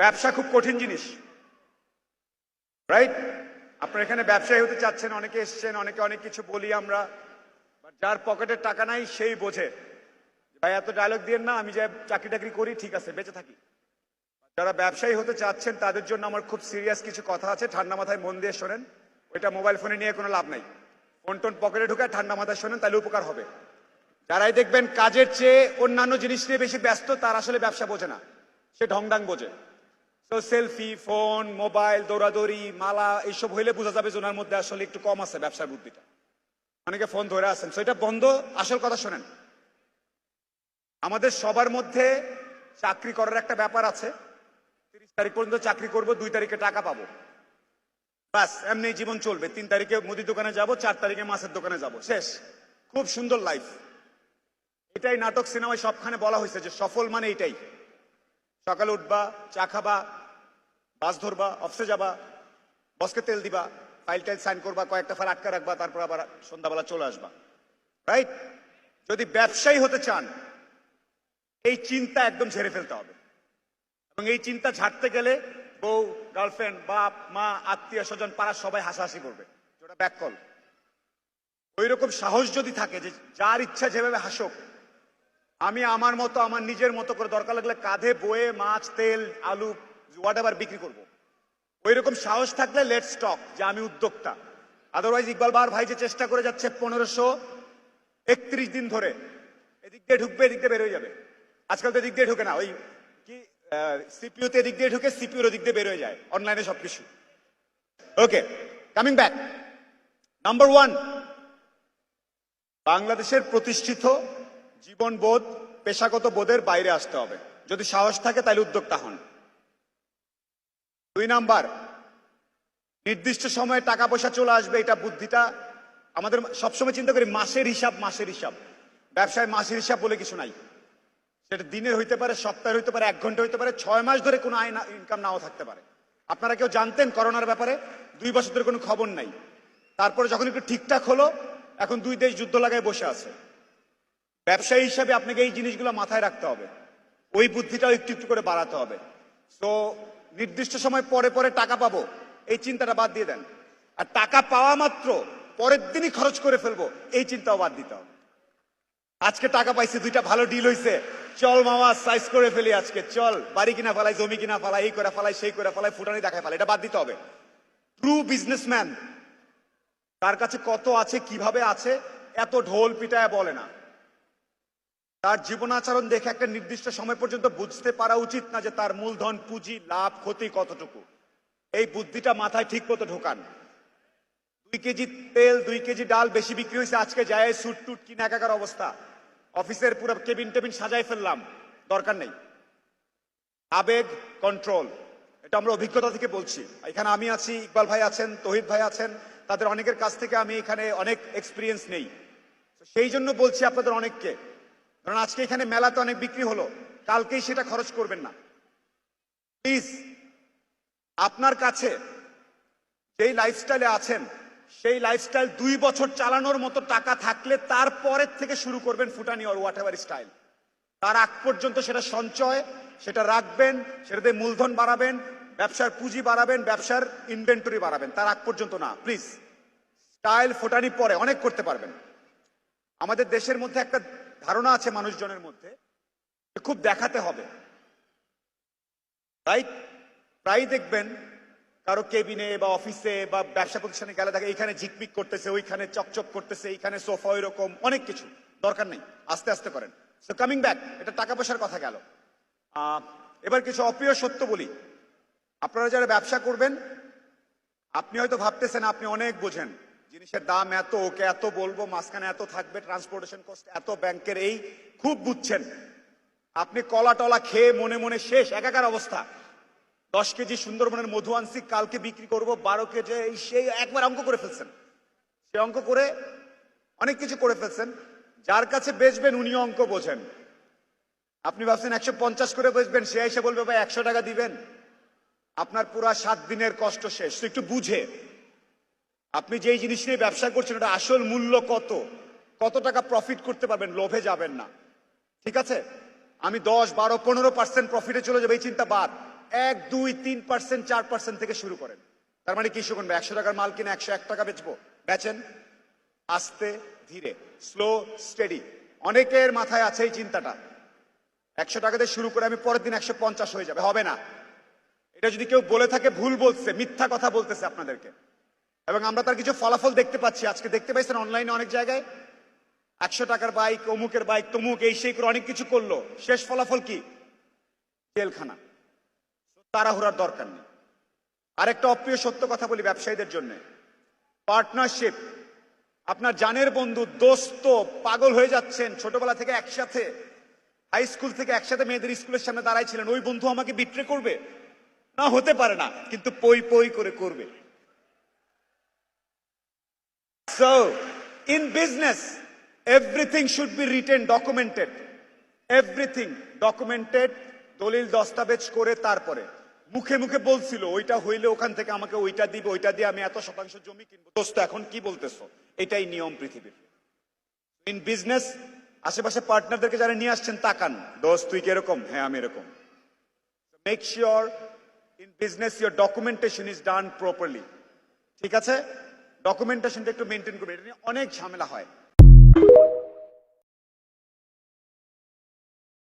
ব্যবসা খুব কঠিন জিনিস। রাইট আপনার এখানে ব্যবসায়ী হতে চাচ্ছেন, অনেকে এসছেন, অনেকে অনেক কিছু বলি আমরা। যার পকেটে টাকা নাই, সেই বোঝে। ভাই, এত ডায়লগ দিয়ে না, আমি যে চাকরি টাকরি করি, ঠিক আছে, বেঁচে থাকি। যারা ব্যবসায়ী হতে চাচ্ছেন, তাদের জন্য আমার খুব সিরিয়াস কিছু কথা আছে, ঠান্ডা মাথায় মন দিয়ে শোনেন। ওইটা মোবাইল ফোনে নিয়ে কোনো লাভ নাই। ফোন টোন পকেটে ঢুকায় ঠান্ডা মাথায় শোনেন, তাহলে উপকার হবে। যারাই দেখবেন কাজের চেয়ে অন্যান্য জিনিস নিয়ে বেশি ব্যস্ত, তার আসলে ব্যবসা বোঝে না। সে ঢংডাং বোঝে। তো সেলফি, ফোন, মোবাইল, দৌড়াদৌড়ি, মালা, এইসব হইলে বোঝা যাবে যে ওনার মধ্যে আসলে একটু কম আছে ব্যবসার বুদ্ধিটা। অনেকে ফোন ধরে আছেন। তো এটা বন্ধ, আসল কথা শোনেন। আমাদের সবার মধ্যে চাকরি করার একটা ব্যাপার আছে। তিরিশ তারিখ পর্যন্ত চাকরি করব, দুই তারিখে টাকা পাবো। ব্যাস এমনি জীবন চলবে। তিন তারিখে মুদি দোকানে যাব, চার তারিখে মাছের দোকানে যাব। শেষ। খুব সুন্দর লাইফ এটাই নাটক, সিনেমায় সবখানে বলা হয়েছে যে সফল মানে এটাই। সকালে উঠবা, চা খাবা বাস ধরবা অফিসে যাবা বসকে তেল দিবা ফাইল টাইল সাইন করবা, কয়েকটা ফাইল আটকা রাখবা, তারপর আবার সন্ধ্যাবেলা চলে আসবা। রাইট যদি ব্যবসায়ী হতে চান, এই চিন্তা একদম ঝেড়ে ফেলতে হবে। এবং এই চিন্তা ঝাড়তে গেলে বউ গার্লফ্রেন্ড বাপ, মা, আত্মীয় স্বজন, পাড়ার সবাই হাসাহাসি করবে। ওটা ব্যাক কল ওই রকম সাহস যদি থাকে যে যার ইচ্ছা যেভাবে হাসুক, আমি আমার মতো, আমার নিজের মতো করে দরকার লাগলে কাঁধে বয়ে মাছ, তেল, আলু এভার বিক্রি করব। ওই রকম সাহস থাকলে লেট স্টক যে আমি উদ্যোক্তা। আদারওয়াইজ ইকবাল বার ভাই যে চেষ্টা করে যাচ্ছে পনেরোশো একত্রিশ দিন ধরে, এদিক দিয়ে ঢুকবে, এদিক দিয়ে বেরোয় যাবে। আজকাল তো এদিক দিয়ে ঢুকে না, ওই কি সিপিইউতে এদিক দিয়ে ঢুকে সিপিউর ওদিক দিয়ে বেরোয় যায় অনলাইনে সবকিছু। Okay coming back number one বাংলাদেশের প্রতিষ্ঠিত জীবনবোধ পেশাগত বোধের বাইরে আসতে হবে। যদি সাহস থাকে তাহলে উদ্যোক্তা হন। দুই নাম্বার, নির্দিষ্ট সময়ে টাকা পয়সা চলে আসবে, এটা বুদ্ধিটা আমাদের সবসময় চিন্তা করি, মাসের হিসাব মাসের হিসাব। ব্যবসায় মাসের হিসাব বলে কিছু নাই। সেটা দিনের হইতে পারে সপ্তাহের হইতে পারে, এক ঘণ্টা হইতে পারে, ছয় মাস ধরে কোনো আয় ইনকাম নাও থাকতে পারে। আপনারা কেউ জানতেন করোনার ব্যাপারে? দুই বছর ধরে কোনো খবর নাই। তারপরে যখন একটু ঠিকঠাক হলো, এখন দুই দেশ যুদ্ধ লাগায় বসে আছে। ব্যবসায়ী হিসাবে আপনাকে এই জিনিসগুলো মাথায় রাখতে হবে। ওই বুদ্ধিটাও একটু একটু করে বাড়াতে হবে। তো নির্দিষ্ট সময় পরে পরে টাকা পাবো, এই চিন্তাটা বাদ দিয়ে দেন। আর টাকা পাওয়া মাত্র পরের দিনই খরচ করে ফেলব, এই চিন্তাও বাদ দিতে হবে। আজকে টাকা পাইছে, দুইটা ভালো ডিল হইছে। চল মামা সাইজ করে ফেলি আজকে। চল, বাড়ি কিনা ফেলাই, জমি কিনা ফেলাই, এই করে ফেলাই, সেই করে ফেলাই, ফুটানি দেখায় ফেলাই, এটা বাদ দিতে হবে। ট্রু বিজনেসম্যান তার কাছে কত আছে, কীভাবে আছে, এত ঢোল পিটায় বলে না। তার জীবনাচরণ দেখে একটা নির্দিষ্ট সময় পর্যন্ত বুঝতে পারা উচিত না যে তার মূলধন, পুঁজি, লাভ, ক্ষতি কতটুকু। এই বুদ্ধিটা মাথায় ঠিক মতো ঢোকান। দুই কেজি তেল, দুই কেজি ডাল বেশি বিক্রি হয়েছে, আজকে যায় সুট টুট কিনে একাকার অবস্থা। অফিসের পুরো কেবিন টেবিন সাজাই ফেললাম, দরকার নেই। আবেগ কন্ট্রোল এটা আমরা অভিজ্ঞতা থেকে বলছি। এখানে আমি আছি, ইকবাল ভাই আছেন, তহিদ ভাই আছেন, তাদের অনেকের কাছ থেকে আমি এখানে অনেক এক্সপিরিয়েন্স নেই। সেই জন্য বলছি আপনাদের অনেককে কারণ আজকে এখানে মেলাতে অনেক বিক্রি হলো। কালকেই সেটা খরচ করবেন না। প্লিজ আপনার কাছে যেই লাইফস্টাইলে আছেন, সেই লাইফস্টাইল দুই বছর চালানোর মতো টাকা থাকলে তারপরের থেকে শুরু করবেন ফুটানি অর হোয়াট এভার স্টাইল তার আগ পর্যন্ত সেটা সঞ্চয়, সেটা রাখবেন, সেটাতে মূলধন বাড়াবেন, ব্যবসার পুঁজি বাড়াবেন, ব্যবসার ইনভেন্টরি বাড়াবেন। তার আগ পর্যন্ত না। প্লিজ স্টাইল ফোটানি পরে অনেক করতে পারবেন। আমাদের দেশের মধ্যে একটা ধারণা আছে মানুষজনের মধ্যে খুব দেখাতে হবে। রাইট প্রায় দেখবেন কারও কেবিনে বা অফিসে বা ব্যবসা প্রতিষ্ঠানে গেলে দেখে এখানে ঝিকমিক করতেছে, ওইখানে চকচক করতেছে, এইখানে সোফা এরকম অনেক কিছু। দরকার নেই, আস্তে আস্তে করেন। সো কামিং ব্যাক এটা টাকা পয়সার কথা গেল। এবার কিছু অপ্রিয় সত্য বলি। আপনারা যারা ব্যবসা করবেন, আপনি হয়তো ভাবতেছেন, আপনি অনেক বোঝেন। জিনিসের দাম এত, ওকে এত বলব, মাঝখানে এত থাকবে ট্রান্সপোর্টেশন কস্ট এত, ব্যাংকের এই খুব বুঝছেন। আপনি কলা টলা খেয়ে মনে মনে শেষ, একাকার অবস্থা। দশ কেজি সুন্দরবনের মধু আনছি, কালকে বিক্রি করব, বারো কেজি সেই একবার অঙ্ক করে ফেলছেন। সে অঙ্ক করে অনেক কিছু করে ফেলছেন। যার কাছে বেচবেন উনি অঙ্ক বোঝেন। আপনি ভাবছেন একশো পঞ্চাশ করে বেচবেন, সে এসে বলবে, ভাই, একশো টাকা দিবেন? আপনার পুরা সাত দিনের কষ্ট শেষ। একটু বুঝে। আপনি যেই জিনিস নিয়ে ব্যবসা করছেন, ওটা আসল মূল্য কত? কত টাকা প্রফিট করতে পারবেন? লোভে যাবেন না। ঠিক আছে? আমি দশ, বারো, পনেরো পার্সেন্ট প্রফিটে চলে যাবে, এই চিন্তা বাদ। এক, দুই, তিন পার্সেন্ট চার পার্সেন্ট থেকে শুরু করেন। তার মানে কি শুনুন একশো টাকার মাল কিনে একশো এক টাকা বেচবো? বেচেন। আস্তে, ধীরে স্লো স্টেডি অনেকের মাথায় আছে এই চিন্তাটা। একশো টাকাতে শুরু করে আমি পরের দিন একশো পঞ্চাশ হয়ে যাবে। হবে না। এটা যদি কেউ বলে থাকে, ভুল বলছে, মিথ্যা কথা বলতেছে আপনাদেরকে। এবং আমরা তার কিছু ফলাফল দেখতে পাচ্ছি। আজকে দেখতে পাইছেন অনলাইনে অনেক জায়গায়। একশো টাকার বাইক অমুকের বাইক তমুক, এই সেই করে অনেক কিছু করল। শেষ ফলাফল কি? জেলখানা। তাড়াহুড়ার দরকার নেই। আরেকটা অপ্রিয় সত্য কথা বলি ব্যবসায়ীদের জন্য। পার্টনারশিপ আপনার জানের বন্ধু, দোস্ত, পাগল হয়ে যাচ্ছেন, ছোটবেলা থেকে একসাথে হাই স্কুল থেকে একসাথে মেয়েদের স্কুলের সামনে দাঁড়াইছিলেন ওই বন্ধু আমাকে বিট্রে করবে? না, হতে পারে না, কিন্তু পই পই করে করবে। So, in business, everything should be written, documented. Everything documented, দলিল দস্তাবেজ করে তারপরে। মুখে মুখে বলছিল ওইটা হইলে ওখান থেকে আমাকে ওইটা দিবে ওইটা দিয়ে আমি এত শতাংশ জমি কিনবো। দোস্ত এখন কি বলতেছো? এটাই নিয়ম পৃথিবীর। ইন বিজনেস আশেপাশে পার্টনারদেরকে যারা নিয়ে আসছেন তাকান দোস্ত তুই কীরকম হ্যাঁ আমি এরকম। Make sure in business your documentation is done properly ঠিক আছে? ডকুমেন্টেশনটা একটু মেনটেন করবে। এটা নিয়ে অনেক ঝামেলা হয়।